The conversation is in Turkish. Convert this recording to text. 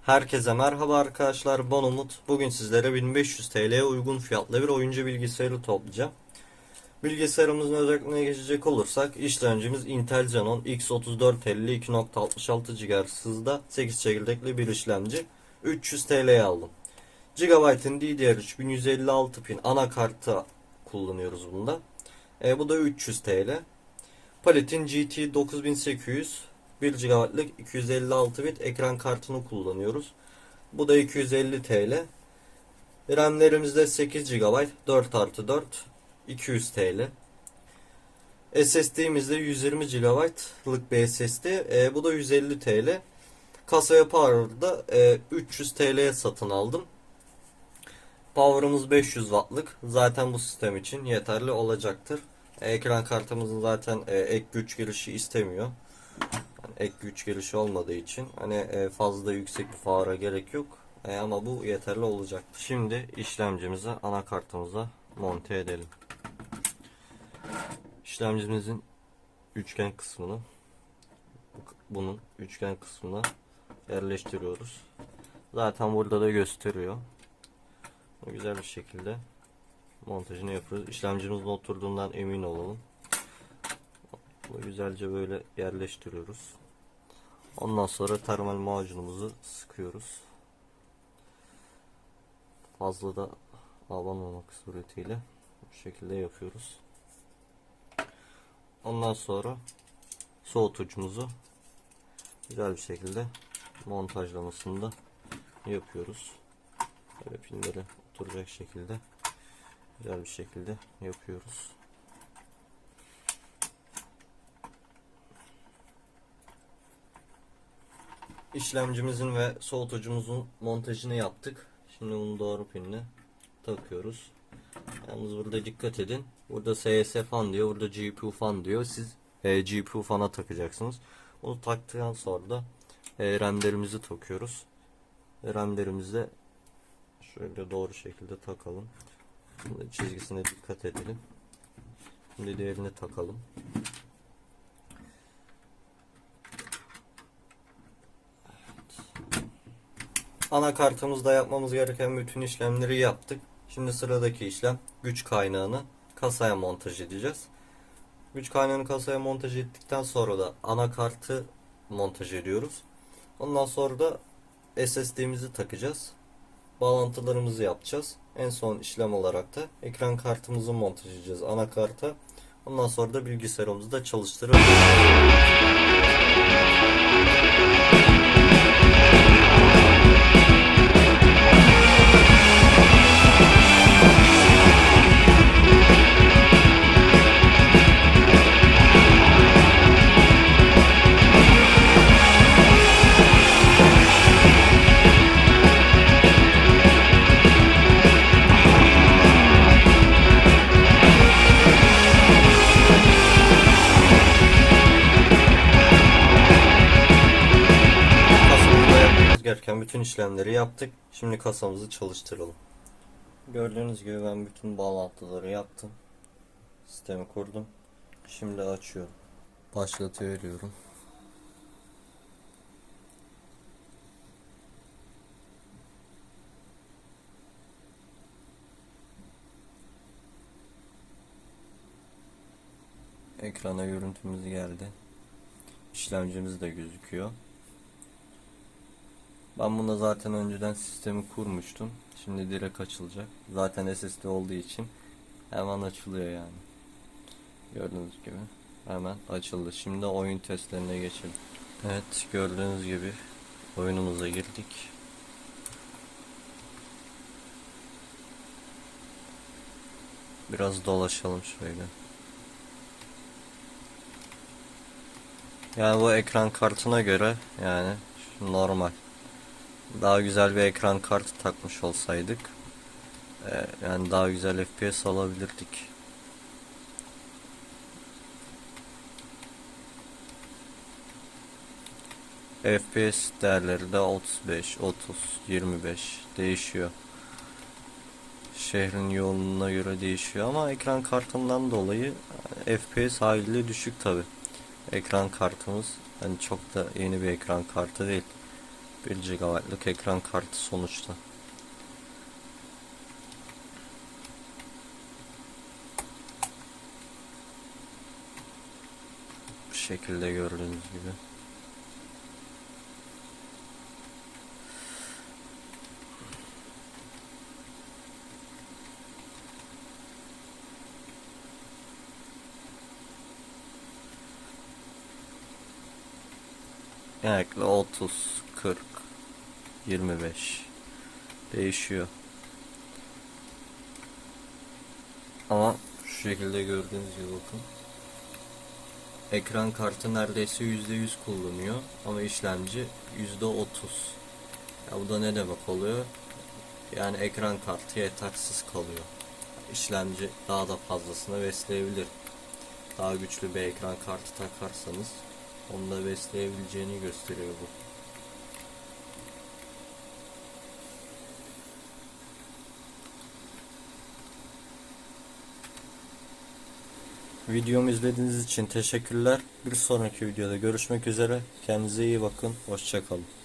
Herkese merhaba arkadaşlar ben Umut. Bugün sizlere 1500 TL'ye uygun fiyatlı bir oyuncu bilgisayarı toplayacağım. Bilgisayarımızın özelliklerine geçecek olursak işlemcimiz Intel Xeon X3450 2.66 GHz hızda 8 çekirdekli bir işlemci. 300 TL'ye aldım. Gigabyte'ın DDR3 1156 pin anakartı kullanıyoruz bunda. E, bu da 300 TL. Paletin GT 9800 1 GB'lık 256 bit ekran kartını kullanıyoruz. Bu da 250 TL. RAM'lerimizde 8 GB 4 artı 4 200 TL. SSD'mizde 120 GB'lık bir SSD. E, bu da 150 TL. Kasaya power'da e, 300 TL'ye satın aldım. Power'ımız 500 Watt'lık. Zaten bu sistem için yeterli olacaktır. Ekran kartımızın zaten e, ek güç girişi istemiyor. Ek güç girişi olmadığı için hani e, fazla yüksek bir fara gerek yok. E, ama bu yeterli olacaktır. Şimdi işlemcimizi anakartımıza monte edelim. İşlemcimizin üçgen kısmını bunun üçgen kısmına yerleştiriyoruz. Zaten burada da gösteriyor. Güzel bir şekilde montajını yapıyoruz. İşlemcimizin oturduğundan emin olalım. Bunu güzelce böyle yerleştiriyoruz. Ondan sonra termal macunumuzu sıkıyoruz. Fazla da abanmamak suretiyle bu şekilde yapıyoruz. Ondan sonra soğutucumuzu güzel bir şekilde montajlamasını da yapıyoruz. Böyle pinleri oturacak şekilde güzel bir şekilde yapıyoruz. İşlemcimizin ve soğutucumuzun montajını yaptık. Şimdi bunu doğru pinle takıyoruz. Yalnız burada dikkat edin. Burada CS fan diyor, burada GPU fan diyor. Siz e, GPU fana takacaksınız. Bunu taktıktan sonra da e, RAM'lerimizi takıyoruz. RAM'lerimizi de şöyle doğru şekilde takalım. Şimdi çizgisine dikkat edelim. Şimdi diğerini takalım. Anakartımızda yapmamız gereken bütün işlemleri yaptık. Şimdi sıradaki işlem güç kaynağını kasaya montaj edeceğiz. Güç kaynağını kasaya montaj ettikten sonra da anakartı montaj ediyoruz. Ondan sonra da SSD'mizi takacağız. Bağlantılarımızı yapacağız. En son işlem olarak da ekran kartımızı montaj edeceğiz anakarta. Ondan sonra da bilgisayarımızı da çalıştırırız. Bütün işlemleri yaptık. Şimdi kasamızı çalıştıralım. Gördüğünüz gibi ben bütün bağlantıları yaptım. Sistemi kurdum. Şimdi açıyorum. Başlatıyor veriyorum. Ekrana görüntümüz geldi. İşlemcimiz de gözüküyor. Ben buna zaten önceden sistemi kurmuştum. Şimdi direkt açılacak. Zaten SSD olduğu için hemen açılıyor yani. Gördüğünüz gibi hemen açıldı. Şimdi oyun testlerine geçelim. Evet gördüğünüz gibi oyunumuza girdik. Biraz dolaşalım şöyle. Yani bu ekran kartına göre yani normal. Daha güzel bir ekran kartı takmış olsaydık e, yani daha güzel FPS alabilirdik. FPS değerleri de 35, 30, 25 değişiyor. Şehrin yoğunluğuna göre değişiyor ama ekran kartından dolayı e, FPS haliyle düşük tabi. Ekran kartımız hani çok da yeni bir ekran kartı değil. 1 GB'lık ekran kartı sonuçta. Bu şekilde gördüğünüz gibi. Genellikle 30, 40, 25 değişiyor. Ama şu şekilde gördüğünüz gibi bakın. Ekran kartı neredeyse %100 kullanıyor ama işlemci %30. Ya bu da ne demek oluyor? Yani ekran kartı yetersiz kalıyor. İşlemci daha da fazlasını besleyebilir. Daha güçlü bir ekran kartı takarsanız onu da besleyebileceğini gösteriyor bu. Videomu izlediğiniz için teşekkürler. Bir sonraki videoda görüşmek üzere. Kendinize iyi bakın. Hoşçakalın.